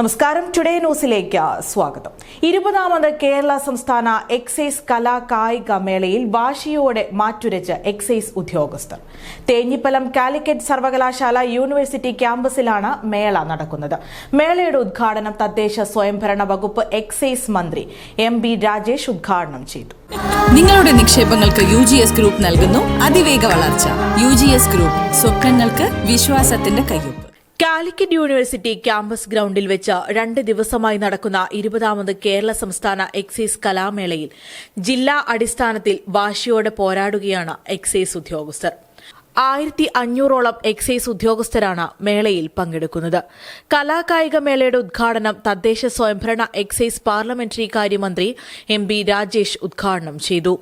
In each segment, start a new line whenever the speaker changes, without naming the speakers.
നമസ്കാരം. ടുഡേ ന്യൂസിലേക്ക് സ്വാഗതം. ഇരുപതാമത് കേരള സംസ്ഥാന എക്സൈസ് കലാ കായിക മേളയിൽ വാശിയോടെ മാറ്റുരച്ച് എക്സൈസ് ഉദ്യോഗസ്ഥർ. തേഞ്ഞിപ്പലം കാലിക്കറ്റ് സർവകലാശാല യൂണിവേഴ്സിറ്റി ക്യാമ്പസിലാണ് മേള നടക്കുന്നത്. മേളയുടെ ഉദ്ഘാടനം തദ്ദേശ സ്വയംഭരണ വകുപ്പ് എക്സൈസ് മന്ത്രി എം ബി രാജേഷ് ഉദ്ഘാടനം ചെയ്തു.
നിങ്ങളുടെ നിക്ഷേപങ്ങൾക്ക് യു ജി എസ് ഗ്രൂപ്പ് നൽകുന്നു. അതിവേഗ വളർച്ച. യു ജി എസ് ഗ്രൂപ്പ് സ്വപ്നങ്ങൾക്ക് വിശ്വാസത്തിന്റെ കയ്യൊപ്പ്.
കാലിക്കറ്റ് യൂണിവേഴ്സിറ്റി ക്യാമ്പസ് ഗ്രൌണ്ടിൽ വെച്ച് രണ്ട് ദിവസമായി നടക്കുന്ന ഇരുപതാമത് കേരള സംസ്ഥാന എക്സൈസ് കലാമേളയിൽ ജില്ലാ അടിസ്ഥാനത്തിൽ വാശിയോടെ പോരാടുകയാണ് എക്സൈസ് ഉദ്യോഗസ്ഥർ. ആയിരത്തി അഞ്ഞൂറോളം എക്സൈസ് ഉദ്യോഗസ്ഥരാണ് മേളയിൽ പങ്കെടുക്കുന്നത്. കലാകായിക മേളയുടെ ഉദ്ഘാടനം തദ്ദേശ സ്വയംഭരണ എക്സൈസ് പാർലമെന്ററി കാര്യമന്ത്രി എം ബി രാജേഷ് ഉദ്ഘാടനം ചെയ്തു.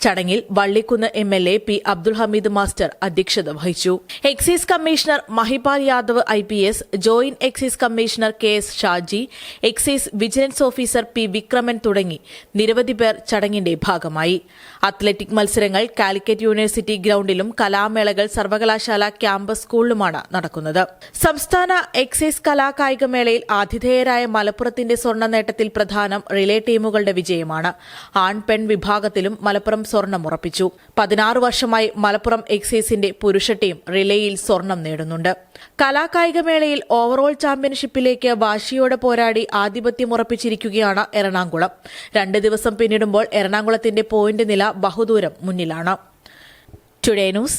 ചടങ്ങിൽ Vallikkunnu M L A P Abdul Hameed master അധ്യക്ഷത വഹിച്ചു. Excise commissioner Mahipal Yadav I P S joint excise commissioner K S Shaji excise vigilance officer P Vikraman തുടങ്ങി നിരവധി പേർ ചടങ്ങിന്റെ ഭാഗമായി. അത്ലറ്റിക് മത്സരങ്ങൾ കാലിക്കറ്റ് യൂണിവേഴ്സിറ്റി ഗ്രൌണ്ടിലും കലാമേളകൾ സർവകലാശാല ക്യാമ്പസ് സ്കൂളിലുമാണ് നടക്കുന്നത്. സംസ്ഥാന എക്സൈസ് കലാകായിക മേളയിൽ ആതിഥേയരായ മലപ്പുറത്തിന്റെ സ്വർണ നേട്ടത്തിൽ പ്രധാനം റിലേ ടീമുകളുടെ വിജയമാണ്. ആൺ പെൺ വിഭാഗത്തിലും മലപ്പുറം സ്വർണം ഉറപ്പിച്ചു. പതിനാറ് വർഷമായി മലപ്പുറം എക്സൈസിന്റെ പുരുഷ ടീം റിലേയിൽ സ്വർണം നേടുന്നുണ്ട്. കലാകായിക മേളയിൽ ഓവറോൾ ചാമ്പ്യൻഷിപ്പിലേക്ക് വാശിയോടെ പോരാടി ആധിപത്യം ഉറപ്പിച്ചിരിക്കുകയാണ് എറണാകുളം. രണ്ട് ദിവസം പിന്നിടുമ്പോൾ എറണാകുളത്തിന്റെ പോയിന്റ് നില ബഹുദൂരം മുന്നിലാണ്. Today news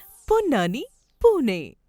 Ponnani Pune